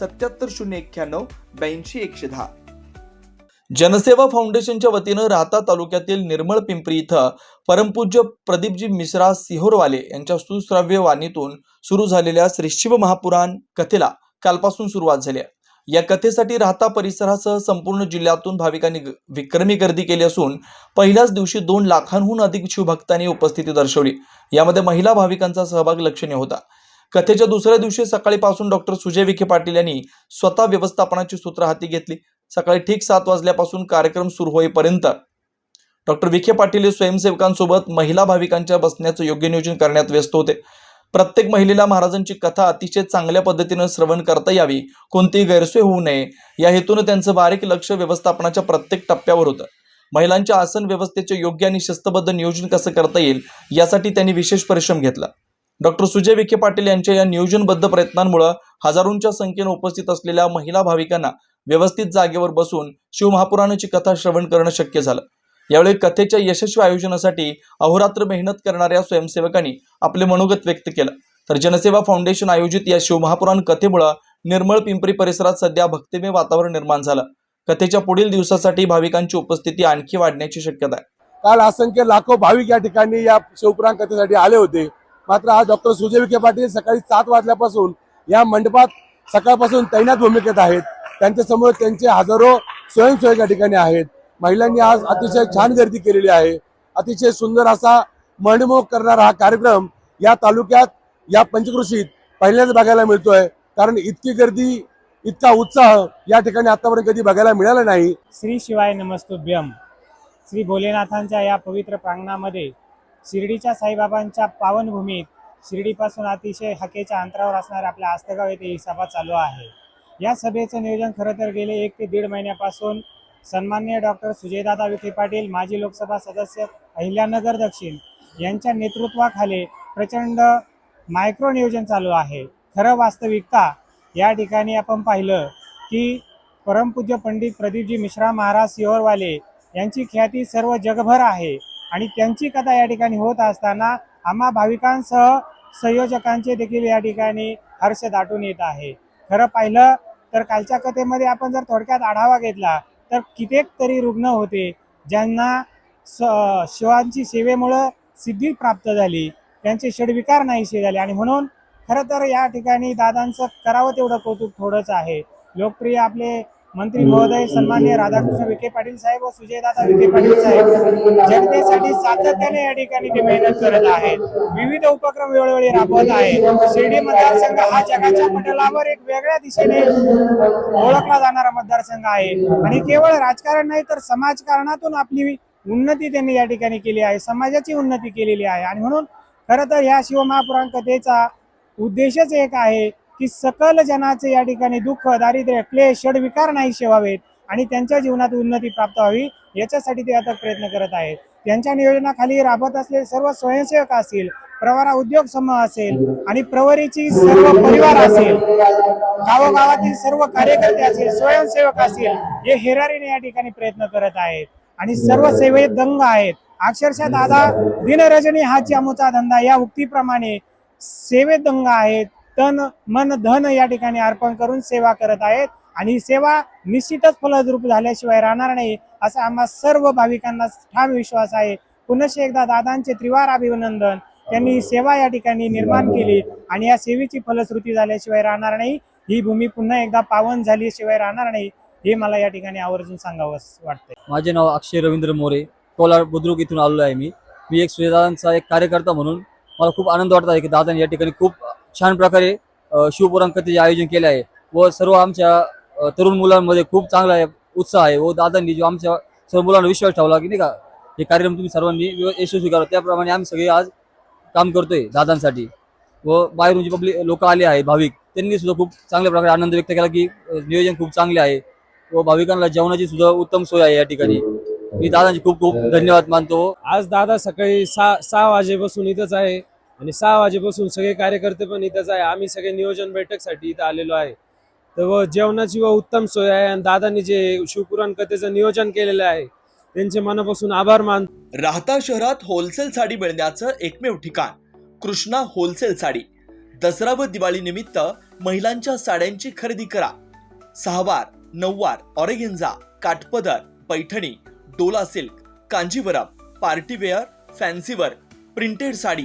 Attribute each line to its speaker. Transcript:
Speaker 1: सत्याहत्तर शून्य एक्क्याण्णव ब्याऐंशी एकशे दहा. जनसेवा फाउंडेशनच्या वतीनं राहता तालुक्यातील निर्मळ पिंपरी इथं परमपूज्य प्रदीपजी मिश्रा सिहोरवाले यांच्या सुश्राव्य वाणीतून सुरू झालेल्या श्री शिव महापुराण कथेला कालपासून सुरुवात झाली आहे. या कथेसाठी राहता परिसरासह संपूर्ण जिल्ह्यातून भाविकांनी विक्रमी गर्दी केली असून पहिल्याच दिवशी दोन लाखांहून अधिक शिवभक्तांनी उपस्थिती दर्शवली. यामध्ये महिला भाविकांचा सहभाग लक्षणीय होता. कथेच्या दुसऱ्या दिवशी सकाळीपासून डॉक्टर सुजय विखे पाटील यांनी स्वतः व्यवस्थापनाची सूत्र हाती घेतली. सकाळी ठीक सात वाजल्यापासून कार्यक्रम सुरू होईपर्यंत डॉक्टर विखे पाटील हे स्वयंसेवकांसोबत महिला भाविकांच्या बसण्याचं योग्य नियोजन करण्यात व्यस्त होते. प्रत्येक महिलेला महाराजांची कथा अतिशय चांगल्या पद्धतीनं श्रवण करता यावी कोणतीही गैरसोय होऊ नये या हेतून त्यांचं बारीक लक्ष व्यवस्थापनाच्या प्रत्येक टप्प्यावर होतं. महिलांच्या आसन व्यवस्थेचे योग्य आणि शिस्तबद्ध नियोजन कसं करता येईल यासाठी त्यांनी विशेष परिश्रम घेतला. डॉक्टर सुजय विखे पाटील यांच्या या नियोजनबद्ध प्रयत्नांमुळे हजारोंच्या संख्येनं उपस्थित असलेल्या महिला भाविकांना व्यवस्थित जागेवर बसून शिवमहापुराणाची कथा श्रवण करणं शक्य झालं. यावेळी कथेच्या यशस्वी आयोजनासाठी अहोरात्र मेहनत करणाऱ्या स्वयंसेवकांनी आपले मनोगत व्यक्त केलं. तर जनसेवा फाउंडेशन आयोजित या शिवमहापुराण कथेमुळं निर्मळ पिंपरी परिसरात सध्या भक्तिमय वातावरण निर्माण झालं. कथेच्या पुढील दिवसासाठी भाविकांची उपस्थिती आणखी वाढण्याची शक्यता आहे.
Speaker 2: काल असंख्य लाखो भाविक या ठिकाणी या शिवपुराण कथेसाठी आले होते. मात्र आज डॉक्टर सुजय विखे पाटील सकाळी सात वाजल्यापासून या मंडपात सकाळपासून तैनात भूमिकेत आहेत. त्यांच्यासमोर त्यांचे हजारो स्वयंसेवक या ठिकाणी आहेत. महिलांनी आज अतिशय छान गर्दी केलेली आहे. अतिशय सुंदर असा मनमोह करणारा हा कार्यक्रम या तालुक्यात या पंचकृषीत पहिल्यांदा बघायला मिळतोय. कारण इतकी गर्दी इतका उत्साह या ठिकाणी आतापर्यंत कधी बघायला मिळाला नाही.
Speaker 3: श्री शिवाय नमस्तुभ्यम. श्री भोलेनाथांच्या या पवित्र प्रांगणामध्ये शिर्डीच्या साईबाबांच्या पावनभूमीत शिर्डीपासून अतिशय हकेच्या अंतरावर असणाऱ्या आपल्या आस्तगाव येथे ही सभा चालू आहे. या सभेचं नियोजन खरं तर गेले एक ते दीड महिन्यापासून सन्मान्य डॉक्टर सुजयदादा विखे पाटील माजी लोकसभा सदस्य अहिल्यानगर दक्षिण यांच्या नेतृत्वाखाली प्रचंड मायक्रो नियोजन चालू आहे. खरं वास्तविकता या ठिकाणी आपण पाहिलं की परमपूज्य पंडित प्रदीपजी मिश्रा महाराज सिहोरवाले यांची ख्याती सर्व जगभर आहे. आणि त्यांची कथा या ठिकाणी होत असताना आम्हा भाविकांसह संयोजकांचे देखील या ठिकाणी हर्ष दाटून येत आहे. खरं पाहिलं तर कालच्या कथेमध्ये आपण जर थोडक्यात आढावा घेतला तर कित्येक तरी रुग्ण होते ज्यांना स शिवांची सेवेमुळं सिद्धी प्राप्त झाली त्यांचे षडविकार नाहीसे झाले आणि म्हणून खरं तर या ठिकाणी दादांचं करावं तेवढं कौतुक थोडंच आहे. लोकप्रिय आपले मंत्री महोदय सन्मान्य राधाकृष्ण विखे पाटील साहेब व सुजयदादा विखे पाटील साहेब जनतेसाठी सातत्याने या ठिकाणी ते मेहनत करत आहेत. विविध उपक्रम वेळोवेळी राबवत आहेत. शिर्डी मतदारसंघ हा जगाच्या पटलावर एक वेगळ्या दिशेने ओळखला जाणारा मतदारसंघ आहे. आणि केवळ राजकारण नाही तर समाजकारणातून आपली उन्नती त्यांनी या ठिकाणी केली आहे. समाजाची उन्नती केलेली आहे. आणि म्हणून खरं तर ह्या शिवमहापुराण कथेचा उद्देशच एक आहे. की सकल जनाचे या ठिकाणी दुःख दारिद्र्य क्लेश षडविकार नाही व्हावेत आणि त्यांच्या जीवनात उन्नती प्राप्त व्हावी याच्यासाठी ते आता प्रयत्न करत आहेत. त्यांच्या नियोजनाखाली राबत असलेले सर्व स्वयंसेवक असतील प्रवारा उद्योग समूह असेल आणि प्रवरीची सर्व परिवार असेल गावोगावातील सर्व कार्यकर्ते असेल स्वयंसेवक असेल हे हेरारीने या ठिकाणी प्रयत्न करत आहेत. आणि सर्व सेवेत दंग आहेत. अक्षरशः दादा दिनरजनी हा अमुचा धंदा या उक्तीप्रमाणे सेवेत दंग आहेत. तन मन धन या ठिकाणी अर्पण करून सेवा करत आहेत. आणि ही सेवा निश्चितच फलद्रूप झाल्याशिवाय राहणार नाही असा आम्हा सर्व भाविकांना ठाम विश्वास आहे. पुनशे एकदा दादांचे त्रिवार अभिनंदन. त्यांनी सेवा या ठिकाणी निर्माण केली आणि या सेवेची फलश्रुती झाल्याशिवाय राहणार नाही. ही भूमी पुन्हा एकदा पावन झाल्याशिवाय राहणार नाही हे मला या ठिकाणी आवर्जून सांगावं वाटतंय.
Speaker 4: माझे नाव अक्षय रवींद्र मोरे कोलार बुद्रुक इथून आलेलो आहे मी. मी एक सुजयदादांचा एक कार्यकर्ता म्हणून मला खूप आनंद वाटत आहे की दादा या ठिकाणी खूप छान प्रकारे शिवपुरांकथेचे आयोजन केले आहे व सर्व आमच्या तरुण मुलांमध्ये खूप चांगला आहे, उत्साह आहे व दादांनी जो आमच्या सर्व मुलांना विश्वास ठेवला की नाही का हे कार्यक्रम तुम्ही सर्वांनी यशस्वी करा. त्याप्रमाणे आम्ही सगळे आज काम करतोय दादांसाठी व बाहेरून जे पब्लिक लोक आले आहे भाविक त्यांनी सुद्धा खूप चांगल्या प्रकारे आनंद व्यक्त केला की नियोजन खूप चांगले आहे व भाविकांना जेवणाची सुद्धा उत्तम सोय आहे या ठिकाणी. मी दादांची खूप खूप धन्यवाद मानतो.
Speaker 5: आज दादा सकाळी सहा सहा वाजेपासून इथंच आहे. आणि सहा वाजेपासून सगळे कार्यकर्ते पण इथंच आहे. आम्ही सगळे नियोजन बैठकसाठी इथं आलेलो आहे. तर व जेवणाची व उत्तम सोय आहे आणि दादांनी जे शिवपुराण कथेचं नियोजन केलेलं आहे त्यांचे मनापासून आभार मान
Speaker 1: राहता शहरात होलसेल साडी मिळण्याचं एकमेव ठिकाण कृष्णा होलसेल साडी. दसरा व दिवाळी निमित्त महिलांच्या साड्यांची खरेदी करा. सहावार नऊवार ऑरेगेन्झा काठपदर Paithani Dola silk Kanjeevaram party wear फॅन्सीवर printed sari